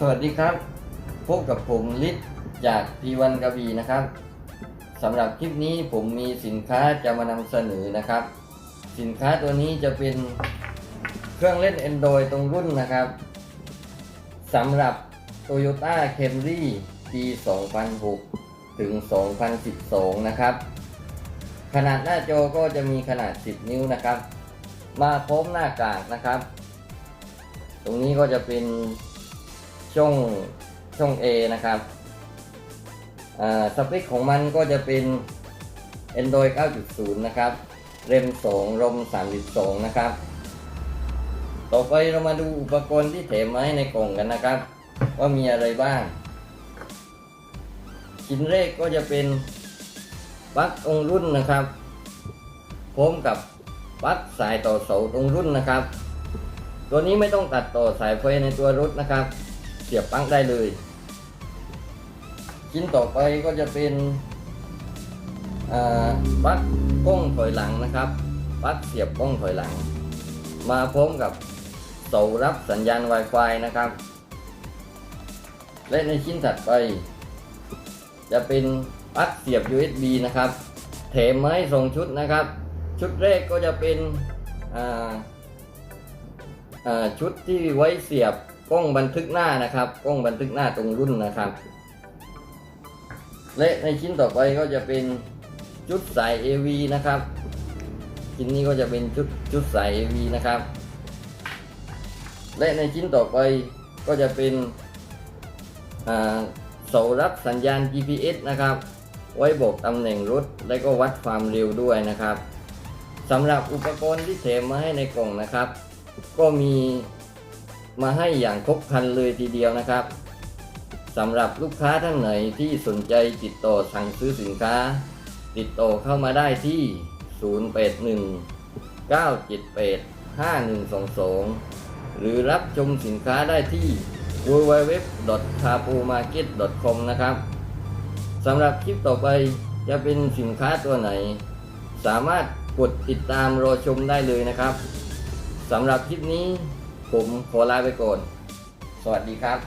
สวัสดีครับ พบกับผมลิศจากพีวันกระบี่นะครับสำหรับคลิปนี้ผมมีสินค้าจะมานำเสนอนะครับ สินค้าตัวนี้จะเป็นเครื่องเล่น Android ตรงรุ่นนะครับสำหรับ Toyota Camry ปี 2006 ถึง 2012 นะครับ ขนาดหน้าจอก็จะมีขนาด 10 นิ้วนะครับ มาพร้อมหน้ากากนะครับ ตรงนี้ก็จะเป็น ช่องช่อง A นะครับอ่าสเปคของมันก็จะเป็น Android 9.0 นะครับ เรม 2 รม 32 นะครับ ต่อไปเรามาดูอุปกรณ์ที่แถมมาให้ในกล่องกันนะครับ ว่ามีอะไรบ้าง ชิ้นแรกก็จะเป็นปลั๊กองรุ่นนะครับ พร้อมกับปลั๊กสายต่อเสาตรงรุ่นนะครับ ตัวนี้ไม่ต้องตัดต่อสายไฟในตัวรถนะครับ เสียบปลั๊กได้เลยชิ้นต่อไปก็จะเป็นปลั๊กกล้องถอยหลังนะครับปลั๊กเสียบกล้องถอยหลัง มาพร้อมกับเสารับสัญญาณ Wi-Fi นะครับ และในชิ้นถัดไป จะเป็นปลั๊กเสียบ USB นะครับแถมไม้สองชุดนะครับ ชุดแรกก็จะเป็นชุดที่ไว้เสียบ กล้องบันทึกหน้านะครับ กล้องบันทึกหน้าตรงรุ่นนะครับ และในชิ้นต่อไปก็จะเป็นชุดสาย AV นะครับ ชิ้นนี้ก็จะเป็นชุดชุดสาย AV นะครับ และในชิ้นต่อไปก็จะเป็นเสารับสัญญาณ GPS นะครับ ไว้บอกตำแหน่งรถ และก็วัดความเร็วด้วยนะครับสำหรับอุปกรณ์ที่แถมมาให้ในกล่องนะครับ ก็มี มาให้อย่างครบครันเลยทีเดียวนะครับสำหรับลูกค้าท่านไหนที่สนใจติดต่อสั่งซื้อสินค้า ติดต่อเข้ามาได้ที่ 081 978 5122 หรือรับชมสินค้าได้ที่ www.capomarket.com นะครับสำหรับคลิปต่อไปจะเป็นสินค้าตัวไหน สามารถกดติดตามรอชมได้เลยนะครับสำหรับคลิปนี้ ผมขอลาไปก่อน สวัสดีครับ